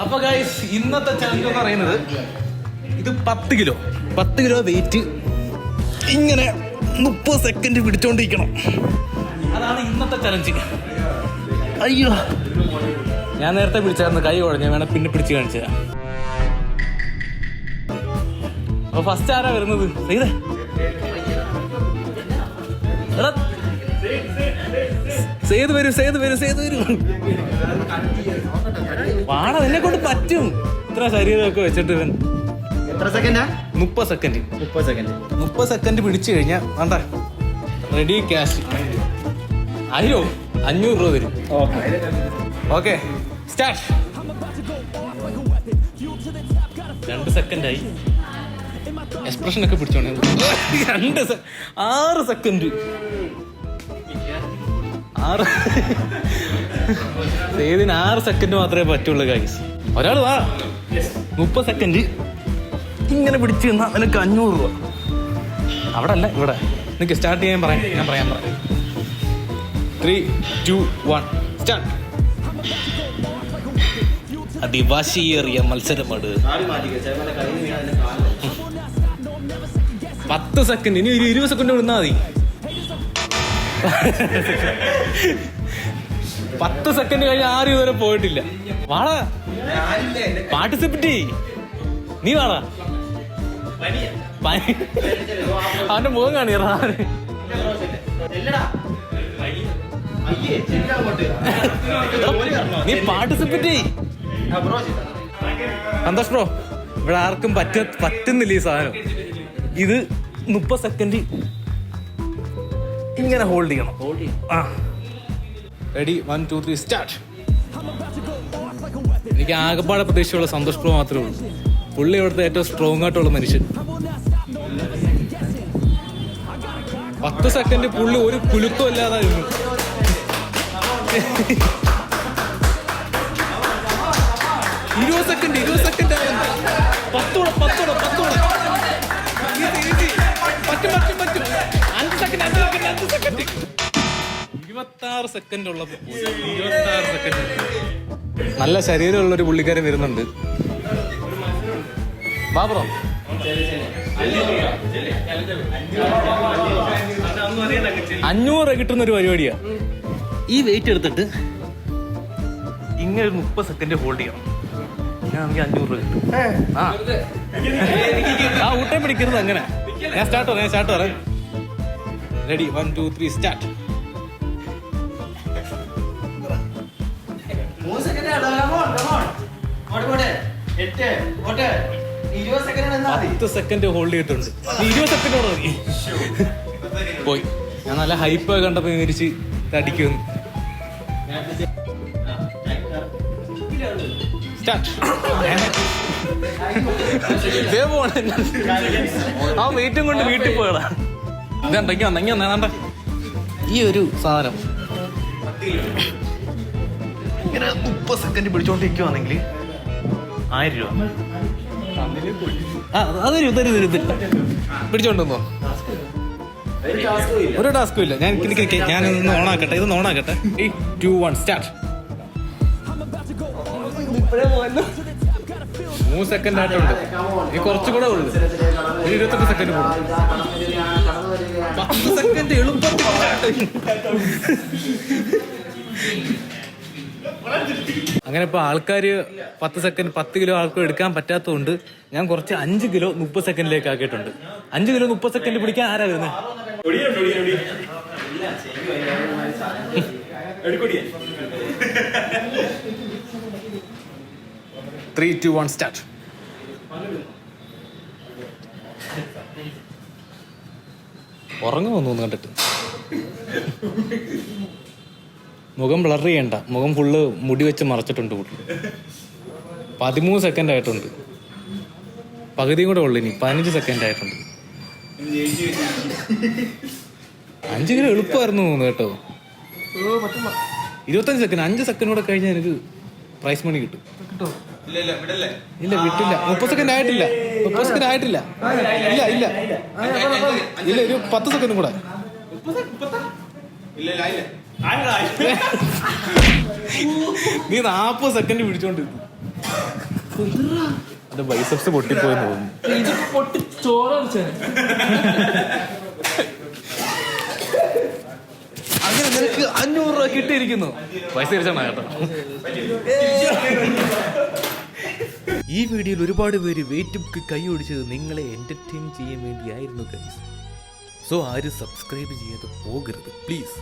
അപ്പൊ ഗൈസ് ഇന്നത്തെ ചലഞ്ച് എന്ന് പറയുന്നത് ഇത് പത്ത് കിലോ. പത്ത് കിലോ വെയിറ്റ് ഇങ്ങനെ മുപ്പത് സെക്കൻഡ് പിടിച്ചോണ്ടിരിക്കണം. അതാണ് ഇന്നത്തെ ചലഞ്ച് അയ്യോ. ഞാൻ നേരത്തെ പിടിച്ചായിരുന്നു കൈ കുഴഞ്ഞ വേണം പിന്നെ പിടിച്ച് കാണിച്ചതാ അപ്പൊ ഫസ്റ്റ് ആരാ വരുന്നത്? സേത് വരൂ സേത് വരൂ സേത് വരൂ. വാട നിന്നെ കൊണ്ട് പറ്റും. ഇത്ര ശരീരമൊക്കെ വെച്ചിട്ട് ഇവൻ എത്ര സെക്കൻഡാ മുപ്പത് സെക്കൻഡ് മുപ്പത് സെക്കൻഡ് മുപ്പത് സെക്കൻഡ് പിടിച്ചു കഴിഞ്ഞാൽ വേണ്ട. റെഡി ക്യാഷ് അയ്യോ അഞ്ഞൂറ് രൂപ തരും. ഓക്കെ. സ്റ്റാർട്ട് രണ്ട് സെക്കൻഡായി എക്സ്പ്രഷൻ ഒക്കെ പിടിച്ചോണേ. രണ്ട് ആറ് സെക്കൻഡ് ആറ്. സേതിന് ആറ് സെക്കൻഡ് മാത്രമേ പറ്റുള്ളൂ ഗൈസ് ഒരാൾ വാ. മുപ്പത് സെക്കൻഡ് ഇങ്ങനെ പിടിച്ചു നിന്നാ നിനക്ക് അഞ്ഞൂറ് രൂപ. അവിടെ അല്ല ഇവിടെ. നിനക്ക് സ്റ്റാർട്ട് ചെയ്യാൻ പറയാം ഞാൻ പറയാൻ പറയാം. ത്രീ ടു വൺ സ്റ്റാർട്ട് അതിവാശിയേറിയ മത്സരമാണ്. പത്ത് സെക്കൻഡ് ഇനി ഒരു ഇരുപത് സെക്കൻഡ് വിടുന്നാ മതി. പത്ത് സെക്കൻഡ് കഴിഞ്ഞ് ആരും ഇതുവരെ പോയിട്ടില്ല. വാടാ. പാർട്ടിസിപ്പേറ്റ് നീ വാടാ. അവന്റെ മുഖം കാണിയറാ നീ പാർട്ടിസിപ്പേറ്റ് സന്തോഷ് ബ്രോ ഇവിടെ ആർക്കും പറ്റ പറ്റുന്നില്ല ഈ സാധനം. ഇത് മുപ്പത് സെക്കൻഡ് ഇങ്ങനെ ഹോൾഡ് ചെയ്യണം. ആ. Ready one two three start എനിക്ക് ആകപ്പാടെ പ്രതീക്ഷയുള്ള സന്തോഷ് മാത്രമേ ഉള്ളൂ. പുള്ളി ഇവിടുത്തെ ഏറ്റവും സ്ട്രോങ് ആയിട്ടുള്ള മനുഷ്യൻ. പത്ത് സെക്കൻഡ് പുള്ളി ഒരു കുലുക്കം ഇല്ലാതായിരുന്നു ഇരുപത് സെക്കൻഡ് ഇരുപത് സെക്കൻഡ് പത്തോടെ പത്തോടെ ഇരുപത്തി ആറ് സെക്കൻഡ് ഇരുപത്തി ആറ് സെക്കൻഡ് നല്ല ശരീരമുള്ള ഒരു പുള്ളിക്കാരൻ വരുന്നുണ്ട്. ബാബറോ അഞ്ഞൂറ് കിട്ടുന്ന ഒരു പരിപാടിയാ. ഈ വെയിറ്റ് എടുത്തിട്ട് ഇങ്ങനെ ഒരു മുപ്പത് സെക്കൻഡ് ഹോൾഡ് ചെയ്യണം. ഞാൻ നമുക്ക് അഞ്ഞൂറ് രൂപ കിട്ടും. ആ. ആ ഊട്ടം പിടിക്കരുത് അങ്ങനെ. ഞാൻ സ്റ്റാർട്ട് പറയാം സ്റ്റാർട്ട് പറയാം ready one two three start പത്ത് സെക്കൻഡ് ഹോൾഡ് ചെയ്തിട്ടുണ്ട്. ഇരുപത് സെക്കൻഡ് പോയി. ഞാൻ നല്ല ഹൈപ്പ് കണ്ടപ്പോ വിചാരിച്ച് തടിക്കുന്നു ആ വെയിറ്റും കൊണ്ട് വീട്ടിൽ പോയടാ. ഇതെണ്ടെങ്കി വന്നെങ്കി വന്നേണ്ട ഈ ഒരു സാധനം. ഇങ്ങനെ മുപ്പത് സെക്കൻഡ് പിടിച്ചോണ്ടിരിക്കുവാണെങ്കിൽ ആയിരം രൂപ. ആ അതൊരു ഇതൊരു പിടിച്ചോണ്ടോ പിടിച്ചോണ്ടെന്നോ ഒരു ടാസ്കും ഇല്ല. ഞാൻ ഞാൻ ഇതൊന്ന് ഓണാക്കട്ടെ ഇതൊന്ന് ഓണാക്കട്ടെ ടു വൺ സ്റ്റാർട്ട് മൂന്ന് സെക്കൻഡ് ആയിട്ടുണ്ട്. ഈ കുറച്ചുകൂടെ ഉള്ളു. ഒരു ഇരുപത്തെട്ട് സെക്കൻഡ് പോകും പത്ത് സെക്കൻഡ് എളുപ്പത്തിൽ അങ്ങനെ ഇപ്പൊ ആൾക്കാർ പത്ത് സെക്കൻഡ് പത്ത് കിലോ ആൾക്ക് എടുക്കാൻ പറ്റാത്തതുകൊണ്ട് ഞാൻ കുറച്ച് അഞ്ച് കിലോ മുപ്പത് സെക്കൻഡിലേക്ക് ആക്കിയിട്ടുണ്ട്. അഞ്ച് കിലോ മുപ്പത് സെക്കൻഡ് പിടിക്കാൻ ആരാ വരുന്നത് ത്രീ ടു വൺ സ്റ്റാർട്ട് കണ്ടിട്ട്. മുഖം ബ്ലർ ചെയ്യണ്ട. മുഖം ഫുള്ള് മുടി വെച്ച് മറച്ചിട്ടുണ്ട് പതിമൂന്ന് സെക്കൻഡ് ആയിട്ടുണ്ട്. പകുതിയും കൂടെ ഉള്ളു ഇനി. പതിനഞ്ച് സെക്കൻഡ് ആയിട്ടുണ്ട്. അഞ്ച് കിലോ എളുപ്പമായിരുന്നു തോന്നുന്നു കേട്ടോ. ഇരുപത്തഞ്ച് സെക്കൻഡ് അഞ്ച് സെക്കൻഡ് കൂടെ കഴിഞ്ഞാൽ എനിക്ക് പ്രൈസ് മണി കിട്ടും. ഇല്ല വിട്ടില്ല. മുപ്പത് സെക്കൻഡ് ആയിട്ടില്ല. മുപ്പത് സെക്കൻഡ് ആയിട്ടില്ല. ഇല്ല ഇല്ല. ഇല്ല ഒരു പത്ത് സെക്കൻഡ് കൂടെ. നീ നാപ്പത് സെക്കൻഡ് പിടിച്ചോണ്ടിരുന്നു. അത് ബൈസപ്സ് പൊട്ടിപ്പോയെന്ന് തോന്നുന്നു. പൊട്ടി ചോര അങ്ങനെ നിനക്ക് അഞ്ഞൂറ് രൂപ കിട്ടിയിരിക്കുന്നു. പൈസ തിരിച്ചാണ് കേട്ടോ. ഈ വീഡിയോയിൽ ഒരുപാട് പേര് വെയിറ്റ് കൈ ഒടിച്ചത് നിങ്ങളെ എന്റർടൈൻ ചെയ്യാൻ വേണ്ടിയായിരുന്നു കൈസ് സോ ആരും സബ്സ്ക്രൈബ് ചെയ്യാതെ പോകരുത് പ്ലീസ്